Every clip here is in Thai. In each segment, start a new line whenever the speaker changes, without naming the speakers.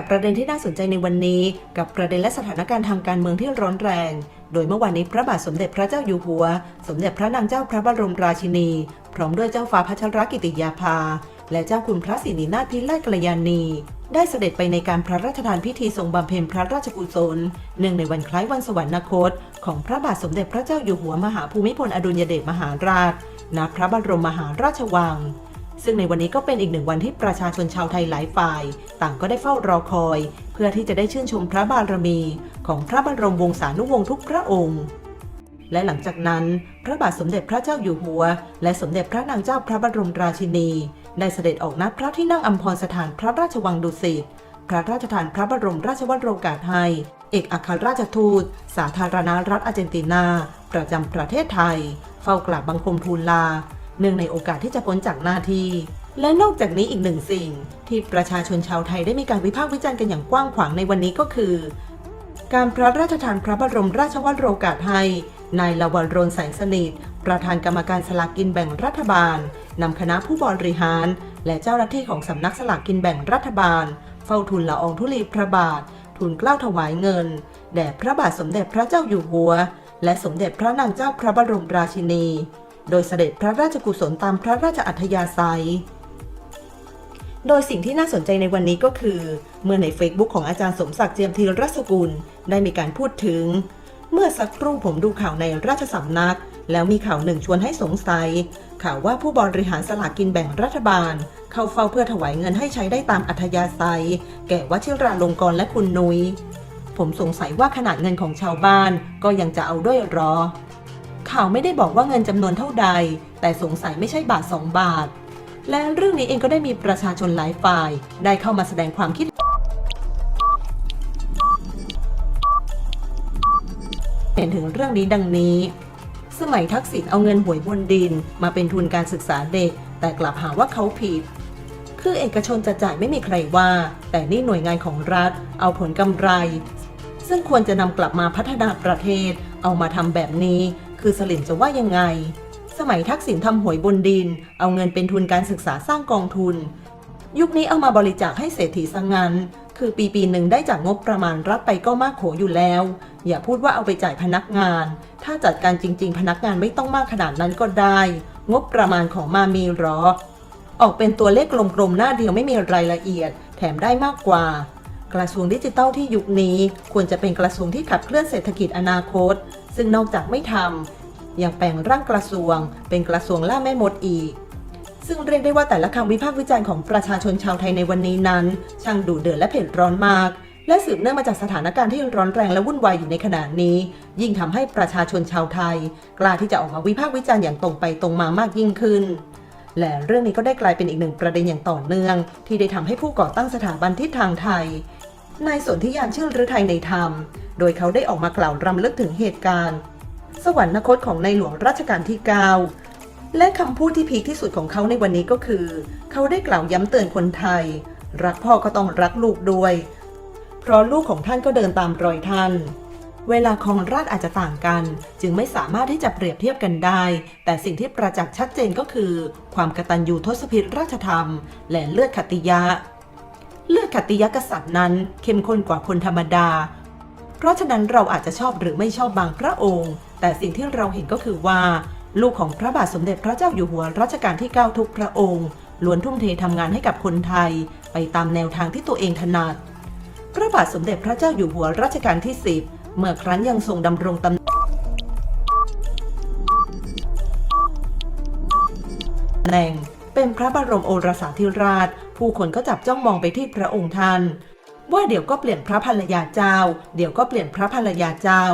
จากประเด็นที่น่าสนใจในวันนี้ กับประเด็นและสถานการณ์ทางการเมืองที่ร้อนแรง โดยเมื่อวานนี้พระบาทสมเด็จพระเจ้าอยู่หัว สมเด็จพระนางเจ้าพระบรมราชินี พร้อมด้วยเจ้าฟ้าพัชรกิติยาภา และเจ้าคุณพระสิรินาถพิไลกัลยาณี ได้เสด็จไปในการพระราชทานพิธีทรงบำเพ็ญพระราชกุศลเนื่องในวันคล้ายวันสวรรคต ของพระบาทสมเด็จพระเจ้าอยู่หัวมหาภูมิพลอดุลยเดชมหาราช ณ พระบรมมหาราชวัง ซึ่งในวันนี้ก็เป็นอีกหนึ่งวันที่ประชาชนชาวไทยหลายฝ่าย ต่างก็ได้เฝ้ารอคอย เพื่อที่จะได้ชื่นชมพระบารมี ของพระบรมวงศานุวงศ์ทุกพระองค์ และหลังจากนั้น พระบาทสมเด็จพระเจ้าอยู่หัว และสมเด็จพระนางเจ้าพระบรมราชินี ได้เสด็จออกณพระที่นั่งอัมพรสถานพระราชวังดุสิตพระราชทานพระบรมราชวัตรโอกาสให้ เอกอัครราชทูต สาธารณรัฐอาร์เจนตินา ประจำประเทศไทย เฝ้ากราบบังคมทูลลา เนื่องในโอกาสที่จะพ้นจากหน้าที่และนอกจากนี้อีกหนึ่งสิ่ง ที่ประชาชนชาวไทยได้มีการวิพากษ์วิจารณ์กันอย่างกว้างขวางในวันนี้ก็คือ การพระราชทานพระบรมราชวัตรโอกาสให้นายลาวรรณแสงสนิท ประธานกรรมการสลากกินแบ่งรัฐบาลนำคณะผู้บริหาร และเจ้าหน้าที่ของสำนักสลากกินแบ่งรัฐบาล เฝ้าทูลละอองธุลีพระบาททูลเกล้าถวายเงินแด่พระบาทสมเด็จพระเจ้าอยู่หัว และสมเด็จพระนางเจ้าพระบรมราชินี โดยเสด็จพระราชกุศลตามพระราชอัธยาศัย โดยสิ่งที่น่าสนใจในวันนี้ก็คือ เมื่อใน Facebook ของอาจารย์สมศักดิ์เจียมธีรสกุล ได้มีการพูดถึง เมื่อสักครู่ผมดูข่าวในราชสำนัก แล้วมีข่าวหนึ่งชวนให้สงสัย ข่าวว่าผู้บริหารสลากกินแบ่งรัฐบาล เข้าเฝ้าเพื่อถวายเงินให้ใช้ได้ตามอัธยาศัย แก่วชิราลงกรณ์และคุณนุย้ยผมสงสัยว่าขนาดเงินของชาวบ้านก็ยังจะเอาด้วยหรอ ข่าวไม่ได้บอกว่าเงินจำนวนเท่าใด แต่สงสัยไม่ใช่บาทสองบาท และเรื่องนี้เองก็ได้มีประชาชนหลายฝ่าย ได้เข้ามาแสดงความคิดเห็นถึงเรื่องนี้ดังนี้ สมัยทักษิณเอาเงินหวยบนดิน มาเป็นทุนการศึกษาเด็ก แต่กลับหาว่าเขาผิด คือเอกชนจะจ่ายไม่มีใครว่า แต่นี่หน่วยงานของรัฐ เอาผลกำไร ซึ่งควรจะนำกลับมาพัฒนาประเทศ เอามาทำแบบนี้ คือสลิมจะว่ายังไง สมัยทักษิณทำหวยบนดิน เอาเงินเป็นทุนการศึกษาสร้างกองทุน ยุคนี้เอามาบริจาคให้เศรษฐีสังงานคือปีปีหนึ่งได้จากงบประมาณรัฐไปก็มากโขอยู่แล้ว อย่าพูดว่าเอาไปจ่ายพนักงาน ถ้าจัดการจริง ๆ พนักงานไม่ต้องมากขนาดนั้นก็ได้ งบประมาณของมามีหรอ ออกเป็นตัวเลขกลมๆหน้าเดียวไม่มีรายละเอียด แถมได้มากกว่า กระทรวงดิจิทัลที่ยุคนี้ ควรจะเป็นกระทรวงที่ขับเคลื่อนเศรษฐกิจอนาคต ซึ่งนอกจากไม่ทำยังแปลงร่างกระทรวง เป็นกระทรวงล่าแม่มดอีก ซึ่งเรียกได้ว่าแต่ละคำวิพากษ์วิจารณ์ของประชาชนชาวไทยในวันนี้นั้น ช่างดุเดือดและเผ็ดร้อนมาก และสืบเนื่องมาจากสถานการณ์ที่ร้อนแรงและวุ่นวายอยู่ในขณะนี้ ยิ่งทำให้ประชาชนชาวไทย กล้าที่จะออกมาวิพากษ์วิจารณ์อย่างตรงไปตรงมามากยิ่งขึ้นและเรื่องนี้ก็ได้กลายเป็นอีกหนึ่งประเด็นอย่างต่อเนื่อง ที่ได้ทำให้ผู้ก่อตั้งสถาบันทิศทางไทย นายสนธิยานชื่นฤทัยในธรรม โดยเขาได้ออกมากล่าวรำลึกถึงเหตุการณ์ สวรรคตของในหลวงรัชกาลที่ 9 และคำพูดที่พีคที่สุดของเขาในวันนี้ก็คือ เขาได้กล่าวย้ำเตือนคนไทย รักพ่อก็ต้องรักลูกด้วย เพราะลูกของท่านก็เดินตามรอยท่านเวลาของราชอาจจะต่างกัน จึงไม่สามารถที่จะเปรียบเทียบกันได้ แต่สิ่งที่ประจักษ์ชัดเจนก็คือ ความกตัญญูทศพิธราชธรรม และเลือดขตติยะ เลือดขัตติยกษัตริย์นั้นเข้มข้นกว่าคนธรรมดา เพราะฉะนั้นเราอาจจะชอบหรือไม่ชอบบางพระองค์ แต่สิ่งที่เราเห็นก็คือว่า ลูกของพระบาทสมเด็จพระเจ้าอยู่หัวรัชกาลที่ 9 ทุกพระองค์ล้วนทุ่มเททำงานให้กับคนไทย ไปตามแนวทางที่ตัวเองถนัด พระบาทสมเด็จพระเจ้าอยู่หัวรัชกาลที่ 10 เมื่อครั้นยังทรงดำรงตำแหน่งเป็นพระบรมโอรสาธิราช ผู้คนก็จับจ้องมองไปที่พระองค์ท่านว่าเดี๋ยวก็เปลี่ยนพระภรรยาเจ้า เดี๋ยวก็เปลี่ยนพระภรรยาเจ้า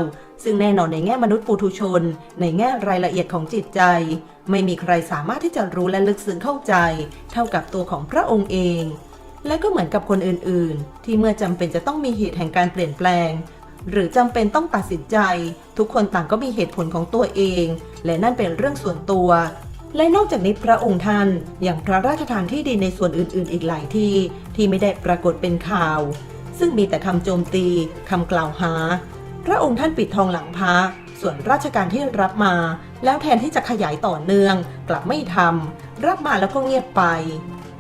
ซึ่งแน่นอนในแง่มนุษย์ปุถุชน ในแง่รายละเอียดของจิตใจ ไม่มีใครสามารถที่จะรู้และลึกซึ้งเข้าใจ เท่ากับตัวของพระองค์เอง และก็เหมือนกับคนอื่นๆ ที่เมื่อจำเป็นจะต้องมีเหตุแห่งการเปลี่ยนแปลง หรือจำเป็นต้องตัดสินใจ ทุกคนต่างก็มีเหตุผลของตัวเอง และนั่นเป็นเรื่องส่วนตัว และนอกจากนี้พระองค์ท่านอย่างพระราชทานที่ดินในส่วนอื่น ๆ อีกหลายที่ที่ไม่ได้ปรากฏเป็นข่าว ซึ่งมีแต่คำโจมตีคำกล่าวหา พระองค์ท่านปิดทองหลังพระส่วนราชการที่รับมา แล้วแทนที่จะขยายต่อเนื่อง กลับไม่ทำรับมาแล้วก็เงียบไป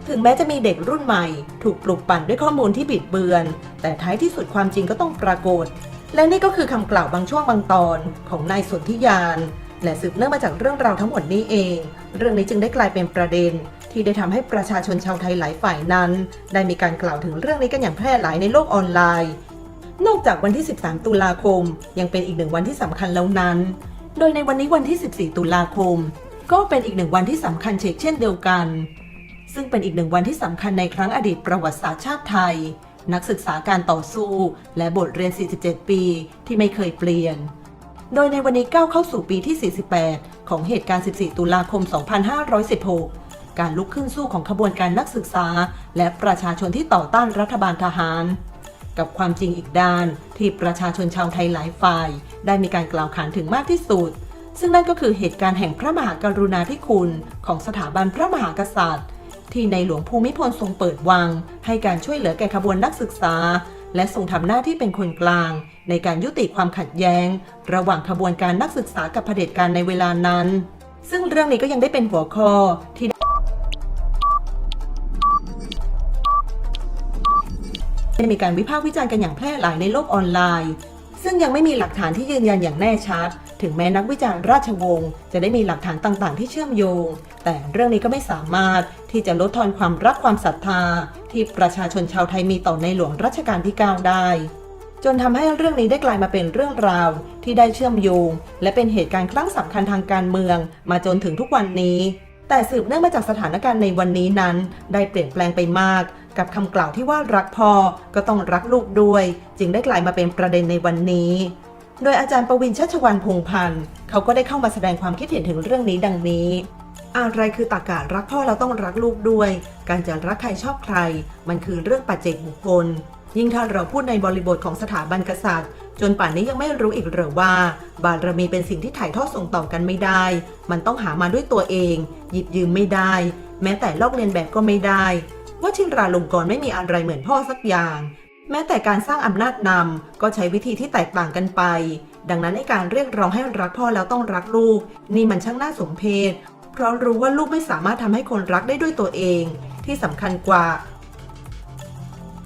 ถึงแม้จะมีเด็กรุ่นใหม่ ถูกปลุกปั่นด้วยข้อมูลที่บิดเบือน แต่ท้ายที่สุดความจริงก็ต้องปรากฏ และนี่ก็คือคำกล่าวบางช่วงบางตอนของนายสนธิยาน และสืบเนื่องมาจากเรื่องราวทั้งหมดนี้เอง เรื่องนี้จึงได้กลายเป็นประเด็น ที่ได้ทำให้ประชาชนชาวไทยหลายฝ่ายนั้น ได้มีการกล่าวถึงเรื่องนี้กันอย่างแพร่หลายในโลกออนไลน์ นอกจากวันที่ 13 ตุลาคม ยังเป็นอีกหนึ่งวันที่สำคัญแล้วนั้น โดยในวันนี้วันที่ 14 ตุลาคม ก็เป็นอีกหนึ่งวันที่สำคัญเชกเช่นเดียวกัน ซึ่งเป็นอีกหนึ่งวันที่สำคัญในครั้งอดีตประวัติศาสตร์ชาติไทย นักศึกษาการต่อสู้ และบทเรียน 47 ปี ที่ไม่เคยเปลี่ยน โดยในวันนี้ก้าวเข้าสู่ปีที่ 48 ของเหตุการณ์ 14 ตุลาคม 2516 การลุกขึ้นสู้ของขบวนการนักศึกษา และประชาชนที่ต่อต้านรัฐบาลทหาร กับความจริงอีกด้านที่ประชาชนชาวไทยหลายฝ่าย ได้มีการกล่าวขานถึงมากที่สุด ซึ่งนั่นก็คือเหตุการณ์แห่งพระมหากรุณาธิคุณ ของสถาบันพระมหากษัตริย์ ที่ในหลวงภูมิพลทรงเปิดวัง ให้การช่วยเหลือแก่ขบวนนักศึกษา และทรงทำหน้าที่เป็นคนกลาง ในการยุติความขัดแย้ง ระหว่างขบวนการนักศึกษากับเผด็จการในเวลานั้น ซึ่งเรื่องนี้ก็ยังได้เป็นหัวข้อที่ได้มีการวิพากษ์วิจารณ์กันอย่างแพร่หลายในโลกออนไลน์ ซึ่งยังไม่มีหลักฐานที่ยืนยันอย่างแน่ชัด ถึงแม้นักวิจารณ์ราชวงศ์จะได้มีหลักฐานต่างๆ ที่เชื่อมโยง แต่เรื่องนี้ก็ไม่สามารถที่จะลดทอนความรักความศรัทธา ที่ประชาชนชาวไทยมีต่อในหลวงรัชกาลที่ 9 ได้ จนทำให้เรื่องนี้ได้กลายมาเป็นเรื่องราว ที่ได้เชื่อมโยง และเป็นเหตุการณ์ครั้งสำคัญทางการเมือง มาจนถึงทุกวันนี้ แต่สืบเนื่องมาจากสถานการณ์ในวันนี้นั้น ได้เปลี่ยนแปลงไปมาก กับคำกล่าวที่ว่ารักพ่อก็ต้องรักลูกด้วย จึงได้กลายมาเป็นประเด็นในวันนี้ โดยอาจารย์ประวินชัชวันพงพันธ์เขาก็ได้เข้ามาแสดงความคิดเห็นถึงเรื่องนี้ดังนี้อะไรคือตาการักพ่อเราต้องรักลูกด้วย การจะรักใครชอบใคร มันคือเรื่องปัจเจกบุคคล ยิ่งถ้าเราพูดในบริบทของสถาบันกษัตริย์ จนป่านนี้ยังไม่รู้อีกเหรือว่า บารมีเป็นสิ่งที่ถ่ายทอดส่งต่อกันไม่ได้ มันต้องหามาด้วยตัวเอง หยิบยืมไม่ได้ แม้แต่ลอกเลียนแบบก็ไม่ได้ ว่าชินราลงกรไม่มีอะไรเหมือนพ่อสักอย่าง แม้แต่การสร้างอำนาจนำก็ใช้วิธีที่แตกต่างกันไป ดังนั้นในการเรียกร้องให้รักพ่อแล้วต้องรักลูก นี่มันช่างน่าสมเพชเพราะรู้ว่าลูกไม่สามารถทำให้คนรักได้ด้วยตัวเอง ที่สำคัญกว่า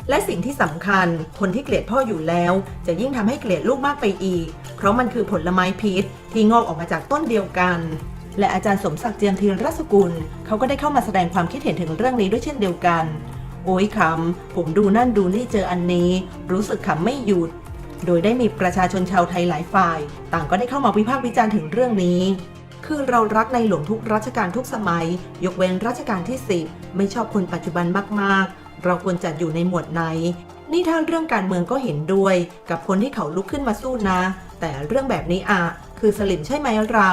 และสิ่งที่สำคัญ คนที่เกลียดพ่ออยู่แล้ว จะยิ่งทำให้เกลียดลูกมากไปอีก เพราะมันคือผลไม้พิษ ที่งอกออกมาจากต้นเดียวกัน และอาจารย์สมศักดิ์เจียมธีรสกุล เขาก็ได้เข้ามาแสดงความคิดเห็นถึงเรื่องนี้ด้วยเช่นเดียวกัน โอ้ยคำผมดูนั่นดูนี่เจออันนี้ รู้สึกขำไม่หยุด โดยได้มีประชาชนชาวไทยหลายฝ่าย ต่างก็ได้เข้ามาวิพากษ์วิจารณ์ถึงเรื่องนี้ คือเรารักในหลวงทุกรัชกาลทุกสมัย ยกเว้นรัชกาลที่ 10 ไม่ชอบคนปัจจุบันมากๆ เราควรจัดอยู่ในหมวดไหน นี่ถ้าเรื่องการเมืองก็เห็นด้วย กับคนที่เขาลุกขึ้นมาสู้นะ แต่เรื่องแบบนี้อะคือสลิมใช่ไหมเรา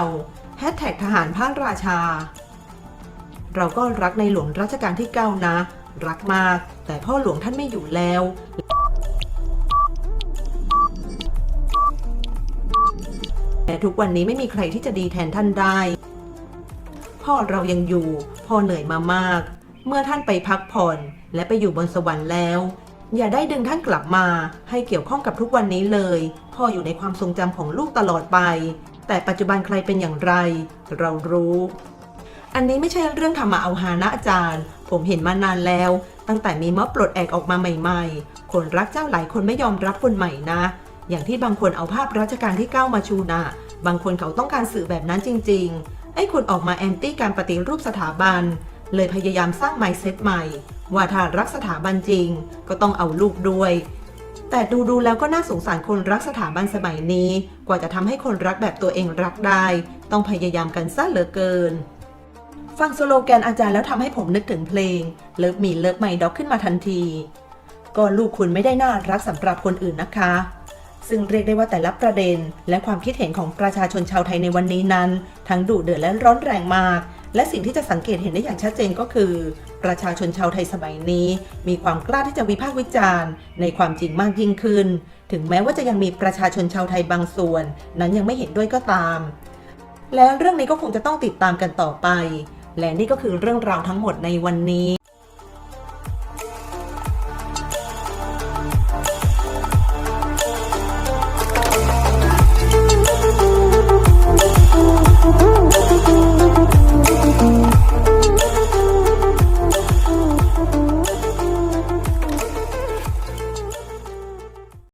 แฮชแท็กทหารพระราชา เราก็รักในหลวงรัชกาลที่ 9 นะ รักมาก แต่พ่อหลวงท่านไม่อยู่แล้ว แต่ทุกวันนี้ไม่มีใครที่จะดีแทนท่านได้ พ่อเรายังอยู่ พ่อเหนื่อยมามาก เมื่อท่านไปพักผ่อนและไปอยู่บนสวรรค์แล้ว อย่าได้ดึงท่านกลับมา ให้เกี่ยวข้องกับทุกวันนี้เลย พ่ออยู่ในความทรงจำของลูกตลอดไป แต่ปัจจุบันใครเป็นอย่างไร เรารู้ อันนี้ไม่ใช่เรื่องทำมาเอาหานะอาจารย์ ผมเห็นมานานแล้ว ตั้งแต่มีม็อบปลดแอกออกมาใหม่ ๆ คนรักเจ้าหลายคนไม่ยอมรับคนใหม่นะ อย่างที่บางคนเอาภาพรัชกาลที่ 9 มาชูนะบางคนเขาต้องการสื่อแบบนั้นจริง ๆ ไอ้คนออกมาแอนตี้การปฏิรูปสถาบัน เลยพยายามสร้างไมเซ็ตใหม่ ว่าถ้ารักสถาบันจริง ก็ต้องเอาลูกด้วย แต่ดูดูๆแล้วก็น่าสงสารคนรักสถาบันสมัยนี้ กว่าจะทำให้คนรักแบบตัวเองรักได้ ต้องพยายามกันซะเหลือเกิน ฟังสโลแกนอาจารย์แล้วทำให้ผมนึกถึงเพลง เลิฟมีเลิฟไมด็อกขึ้นมาทันที ก็ลูกคุณไม่ได้น่ารักสำหรับคนอื่นนะคะ ซึ่งเรียกได้ว่าแต่ละประเด็น และความคิดเห็นของประชาชนชาวไทยในวันนี้นั้น ทั้งดุเดือดและร้อนแรงมาก และสิ่งที่จะสังเกตเห็นได้อย่างชัดเจนก็คือ ประชาชนชาวไทยสมัยนี้ มีความกล้าที่จะวิพากษ์วิจารณ์ ในความจริงมากยิ่งขึ้น ถึงแม้ว่าจะยังมีประชาชนชาวไทยบางส่วน นั้นยังไม่เห็นด้วยก็ตามและเรื่องนี้ก็คงจะต้องติดตามกันต่อไป และนี่ก็คือเรื่องราวทั้งหมดในวันนี้